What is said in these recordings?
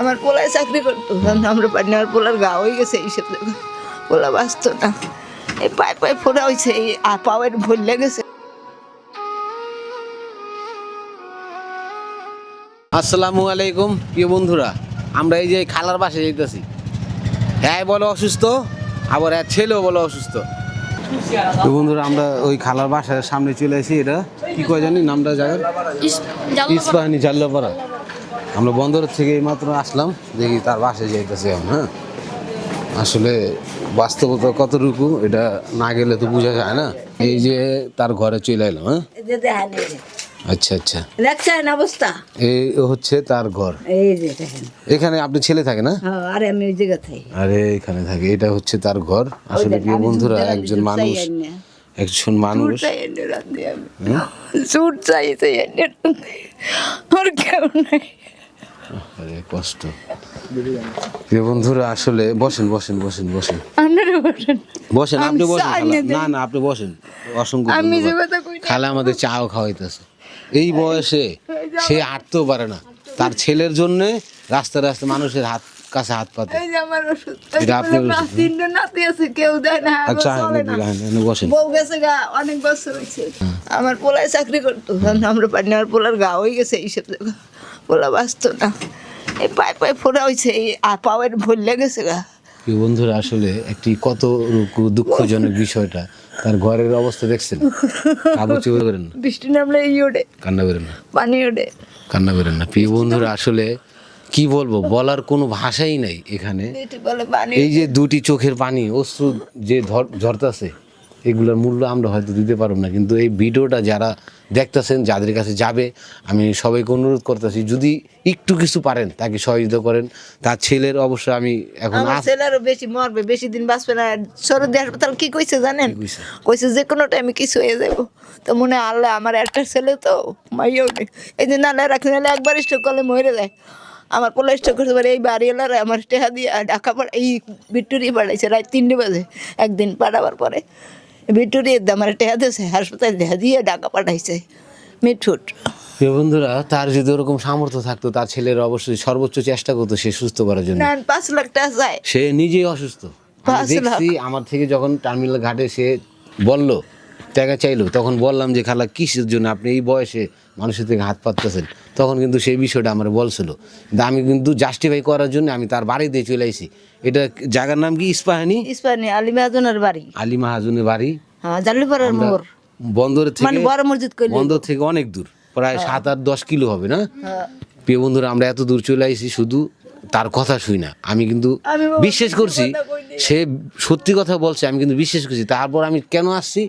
আমার পোলায় চাকরি করতো। আমরা পারি না আমার পোলার গা হয়ে গেছে এইসব জায়গা পোলা বাঁচত না। এই পায়ে পায়ে ফোড়া হয়েছে এই পাওয়ের ভরলে গেছে আসসালামু আলাইকুম প্রিয় বন্ধুরা। আমরা এই যে খালার বাসে যাইতেছি। হ্যাঁ বলো অসুস্থ? আবার এক ছেলেও বলো অসুস্থ। তো বন্ধুরা আমরা ওই খালার বাসার সামনে চলে এসেছি এটা। কি কয় জানি নামটা জায়গার ইস্পাহানি জাল্লাপাড়া আমরা বন্দরের থেকে মাত্র আসলাম দেখি তার বাসায় যাইতেছে এখন হ্যাঁ? আসলে বাস্তবতা কতটুকু এটা না গেলে তো বোঝা যায় না। এই যে তার ঘরে চলে এলাম হ্যাঁ। আচ্ছা আচ্ছা। দেখছেন অবস্থা? এই হচ্ছে তার ঘর। এই যে এখানে আপনি ছেলে থাকে না? হ্যাঁ আরে আমি ওই জায়গা থাকি। আরে এখানে থাকে। এটা হচ্ছে তার ঘর। আসলে প্রিয় বন্ধুরা একজন মানুষ একজন মানুষ। সুট চাইছে আর কেউ নাই। আরে কষ্ট। প্রিয় বন্ধুরা আসলে বসেন বসেন বসেন বসেন। বসেন। বসেন আপনি বসেন না না আপনি বসেন। অসংখ্য। খালা আমাদের চাও খাওয়াইতেছে। এই বয়সে সে হাঁটতেও পারে না। তার ছেলের জন্য রাস্তা রাস্তা মানুষের হাত কাছে হাত পাতে। এটা আচ্ছা। হ্যাঁ, বসেন। বউ গেছে গা অনেক বছর হয়েছে। আমার পোলায় চাকরি করতো আমরা পারি না আমার পোলার গা হয়ে গেছে এইসব জায়গা পোলা বাঁচত না। এই পায়ে পায়ে ফোড়া হয়েছে এই পাওয়ের ভরলে গেছে গা। বন্ধুরা আসলে একটি কত দুঃখজনক বিষয়টা। তার ঘরের অবস্থা দেখছেন? কাগজ চুপে করেন বৃষ্টি নামলে ই ওঠে। কান্না বেরেন না। পানি ওঠে। কান্না বেরেন না। প্রিয় বন্ধুরা আসলে কি বলব বলার কোনো ভাষাই নাই এখানে। এই যে দুটি চোখের পানি অশ্রু যে ঝরতাছে এগুলোর মূল্য আমরা হয়তো দিতে পারব না। কিন্তু এই ভিডিওটা যারা দেখতেছেন যাদের কাছে যাবে আমি সবাইকে অনুরোধ করতেছি যদি একটু কিছু পারেন তাকে সহযোগিতা করেন। তার ছেলের অবশ্য আমি এখন ছেলেরও বেশি মরবে বেশি দিন বাঁচবে না। সরদি হাসপাতাল কি কইছে জানেন? কইছে? যে কোনো টাইমে কিছু হয়ে যাব তো মনে হয় আল্লাহ আমার একটা ছেলে তো মাইয়াও নেই এই যে নানা রাখলে নাহলে একবার স্ট্রোক করলে মরে যায়। আমার পোলা স্ট্রোক করতে পারে এই বাড়ি এলার আমার টেহা দিয়ে ঢাকা পাড়া এই ভিক্টোরিয়া পাঠাইছে রাত তিনটে বাজে। একদিন পাঠাবার পরে। ভিক্টোরিয়া আমার টেহা দিয়েছে হাসপাতাল দেখা দিয়ে ঢাকা পাঠাইছে। মিঠুর। প্রিয় বন্ধুরা তার যদি ওরকম সামর্থ্য থাকতো তার ছেলের অবশ্যই সর্বোচ্চ চেষ্টা করতো সে সুস্থ করার জন্য। পাঁচ লাখ টাকা যায় সে নিজেই অসুস্থ। দেখছি আমার থেকে যখন টার্মিনাল ঘাটে সে বলল টাকা চাইলো তখন বললাম যে খালা কিসের জন্য আপনি এই বয়সে মানুষের থেকে হাত পাততেছেন? তখন কিন্তু সেই বিষয়টা আমার বলছিল। কিন্তু আমি কিন্তু জাস্টিফাই করার জন্য আমি তার বাড়িতে চলে আইছি। এটা জায়গার নাম কি? ইস্পাহানি? ইস্পানি আলী মাহাজনের বাড়ি। আলী মাহাজনের বাড়ি। হ্যাঁ জালিপাড়ার মোড়। বন্দরের মানে থেকে বড় মসজিদ কইলে। বন্দর থেকে অনেক দূর প্রায় সাত আট দশ কিলো হবে না? হ্যাঁ। প্রিয় বন্ধুরা আমরা এত দূর চলে আইছি শুধু তার কথা শুই না। আমি কিন্তু বিশ্বাস করছি সে সত্যি কথা বলছে আমি কিন্তু বিশ্বাস করছি। তারপর আমি কেন আসছি?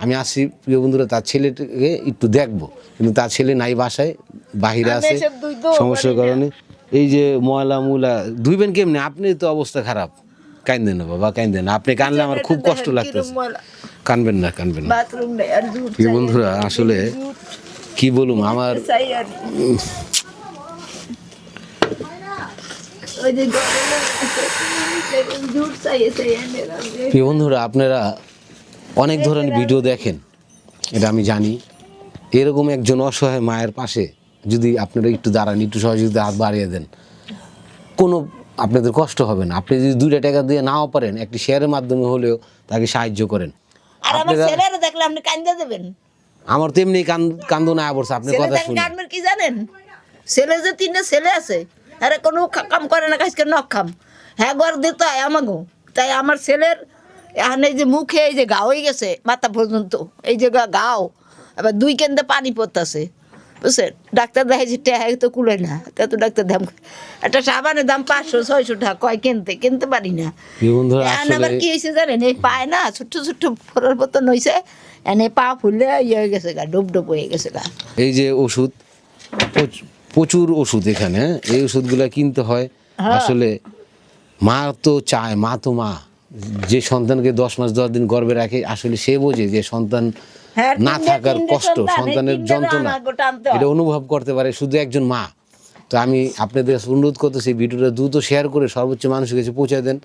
আমি আসছি প্রিয় বন্ধুরা তার ছেলেটাকে একটু দেখব কিন্তু তার ছেলে নাই বাসায় বাহিরে আছে সমস্যার কারণে এই যে ময়লা মুলা ধুইবেন কেমনি আপনি তো অবস্থা খারাপ কাইন্দেন না বাবা কাইন্দেন না আপনি কানলে আমার খুব কষ্ট লাগতেছে কানবেন না কানবেন না প্রিয় বন্ধুরা আসলে কি বলুম আমার। প্রিয় বন্ধুরা আপনারা অনেক ধরনের ভিডিও দেখেন এটা আমি জানি। এরকম একজন অসহায় মায়ের পাশে যদি আপনারা একটু দাঁড়ান একটু সহযোগিতা হাত বাড়িয়ে দেন কোনো আপনাদের কষ্ট হবে না। আপনি যদি দুইটা টাকা দিয়ে নাও পারেন একটি শেয়ারের মাধ্যমে হলেও তাকে সাহায্য করেন। আর আমার ছেলেরা দেখলে আপনি কান্দা দেবেন। আমার তো এমনি কান কান্দো না পড়ছে আপনি কথা শুনে কানবেন কি জানেন? ছেলে যে তিনটে ছেলে আছে আরে কোনো কাম করে না কাজকে নখ খাম। হ্যাঁ ঘর দিতে হয় আমাকেও তাই আমার ছেলের এখন এই যে মুখে এই যে গা হয়ে গেছে মাথা পর্যন্ত এই যে গা গাও আবার দুই কেন্দ্রে পানি পড়তেছে বুঝছেন? ডাক্তার দেখাইছে টেহা তো কুলে না। তা তো ডাক্তার দাম একটা সাবানের দাম পাঁচশো ছয়শো টাকা কয় কিনতে কিনতে পারি না। এখন আবার কি হয়েছে জানেন এই পায় না ছোট্ট ছোট্ট ফোরার মতন হয়েছে এনে পা ফুলে ইয়ে হয়ে গেছে গা ডুব ডুব হয়ে গেছে গা। এই যে ওষুধ প্রচুর ওষুধ এখানে হ্যাঁ? এই ওষুধগুলো কিনতে হয়। আসলে মা তো চায় মা তো মা। যে সন্তানকে দশ মাস দশ দিন গর্ভে রাখে আসলে সে বোঝে যে সন্তান হ্যাঁ, না থাকার কষ্ট সন্তানের যন্ত্রণা। এটা অনুভব করতে পারে শুধু একজন মা। তো আমি আপনাদের অনুরোধ করতেছি ভিডিওটা দ্রুত শেয়ার করে সর্বোচ্চ মানুষের কাছে পৌঁছে দেন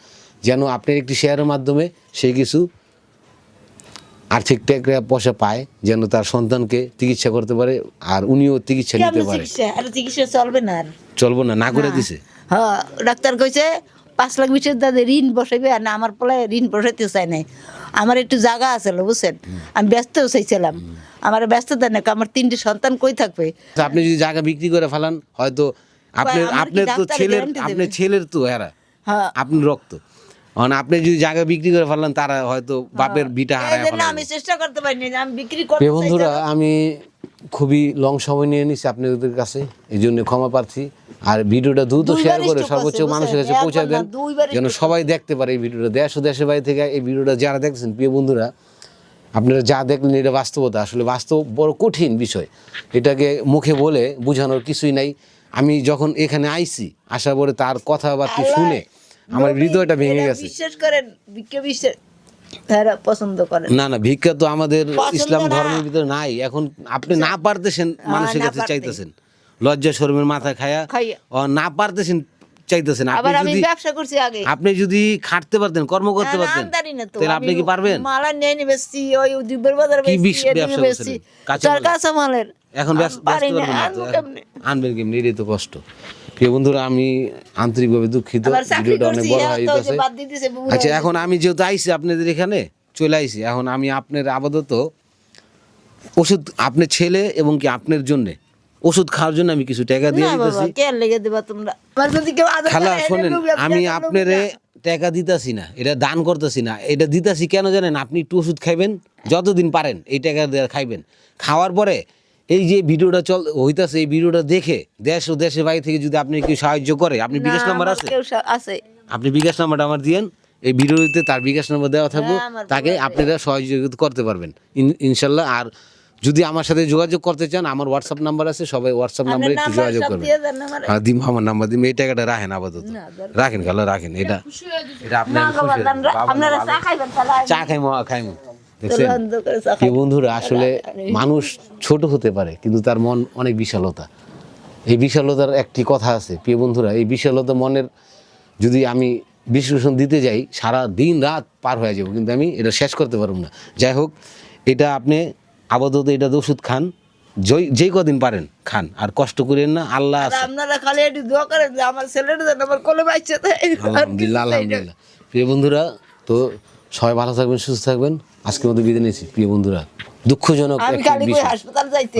যেন আপনার একটি শেয়ারের মাধ্যমে সে কিছু আর্থিক টাকা পয়সা পায় যেন তার সন্তানকে চিকিৎসা করতে পারে আর উনিও চিকিৎসা নিতে পারে। চিকিৎসা? চলবে না চলবো না না করে। দিছে। হ্যাঁ ডাক্তার কইছে পাঁচ লাখ বিশ হাজার দাদা ঋণ বসাইবে আর না আমার পলায় ঋণ বসাইতে চাই নাই। আমার একটু জায়গা আছে বুঝছেন? আমি ব্যস্তও চাইছিলাম। আমার ব্যস্ত দেন না আমার তিনটে সন্তান কই থাকবে? আপনি যদি জায়গা বিক্রি করে ফেলান হয়তো আপনার কি আপনার তো ছেলের আপনার ছেলের তো এরা। হ্যাঁ। আপনি রক্ত। মানে আপনি যদি জায়গা বিক্রি করে ফেললেন তারা হয়তো বাপের বিটা হারায় আমি চেষ্টা করতে পারিনি আমি বিক্রি করতে বন্ধুরা আমি খুবই লং সময় নিয়ে নিছি আপনাদের কাছে এই জন্য ক্ষমা প্রার্থী। আর ভিডিওটা দ্রুত শেয়ার করে সর্বোচ্চ মানুষের কাছে? পৌঁছে দেন যেন সবাই দেখতে পারে এই ভিডিওটা। দেশ ও দেশের বাইরে থেকে এই ভিডিওটা যারা দেখছেন প্রিয় বন্ধুরা আপনারা যা দেখলেন এটা বাস্তবতা আসলে বাস্তব বড় কঠিন বিষয়। এটাকে মুখে বলে বোঝানোর কিছুই নাই। আমি যখন এখানে আইছি আসার পরে তার কথাবার্তা শুনে আমার হৃদয়টা ভেঙে গেছে। বিশ্বাস করেন বিশ্বাস তারা পছন্দ করেন। না না ভিক্ষা তো আমাদের ইসলাম ধর্মের ভিতরে নাই। এখন আপনি না পারতেছেন মানুষের কাছে চাইতেছেন। লজ্জা শর্মের মাথা খায়া না পারতেছেন চাইতেছেন। আপনি আবার আমি যদি ব্যবসা করছি আগে। আপনি যদি খাটতে পারতেন কর্ম করতে পারতেন। তাহলে আপনি কি পারবেন? মালা নিয়ে ওই বাজারে ব্যবসা। কাঁচা মালের? এখন ব্যস্ত? আনবেন কেমনি? এটাই তো কষ্ট। প্রিয় বন্ধুরা আমি আন্তরিকভাবে দুঃখিত। ভিডিওটা অনেক বড় হ্যাঁ, বুড়ো আচ্ছা এখন আমি যেহেতু আইছি আপনাদের এখানে চলে আইছি এখন আমি আপনার আপাতত ওষুধ আপনার ছেলে এবং কি আপনার জন্য ওষুধ খাওয়ার জন্য আমি কিছু টাকা দিয়ে দিতেছি। খালা শোনেন আমি আপনারে। টাকা দিতাছি না এটা দান করতেছি না। এটা দিতাছি কেন জানেন? আপনি একটু ওষুধ খাইবেন যতদিন পারেন এই টাকা দিয়ে খাইবেন। খাওয়ার পরে এই যে ভিডিওটা চল হইতাছে এই ভিডিওটা দেখে দেশ ও দেশের বাইরে থেকে যদি আপনি কেউ সাহায্য করে আপনি বিকাশ নাম্বার আছে? আছে। আপনি বিকাশ নাম্বারটা আমার দিয়েন এই ভিডিওতে তার বিকাশ নাম্বার দেওয়া থাকব হ্যাঁ, তাকে আপনারা সহযোগিতা করতে পারবেন ইন- ইনশাল্লাহ। আর যদি আমার সাথে যোগাযোগ করতে চান আমার হোয়াটসঅ্যাপ নাম্বার আছে সবাই হোয়াটসঅ্যাপ নাম্বারে একটু যোগাযোগ করবেন। হ্যাঁ দিম আমার নাম্বার দিম এই টাকাটা রাখেন আপাতত। রাখেন খালা রাখেন এটা এটা আপনারা। চা খাইবেন, চা খাইমো খাইমো। দেখছেন? প্রিয় বন্ধুরা আসলে মানুষ ছোট হতে পারে কিন্তু তার মন অনেক বিশালতা। এই বিশালতার একটি কথা আছে প্রিয় বন্ধুরা এই বিশালতা মনের যদি আমি বিশ্লেষণ দিতে যাই সারা দিন রাত পার হয়ে যাব কিন্তু আমি এটা শেষ করতে পারব না। যাই হোক এটা আপনি আপাতত এটা ওষুধ খান যেই কদিন পারেন খান আর কষ্ট করেন না আল্লাহ আপনারা খালি একটু দোয়া করেন যে আমার ছেলেটা যেন আমার কোলে বাচ্চা আলহামদুলিল্লাহ আলহামদুলিল্লাহ। প্রিয় বন্ধুরা তো সবাই ভালো থাকবেন সুস্থ থাকবেন। আজকের মতো বিদায় নিয়েছি প্রিয় বন্ধুরা। দুঃখজনক একটি বিষয়। হাসপাতাল যাইতে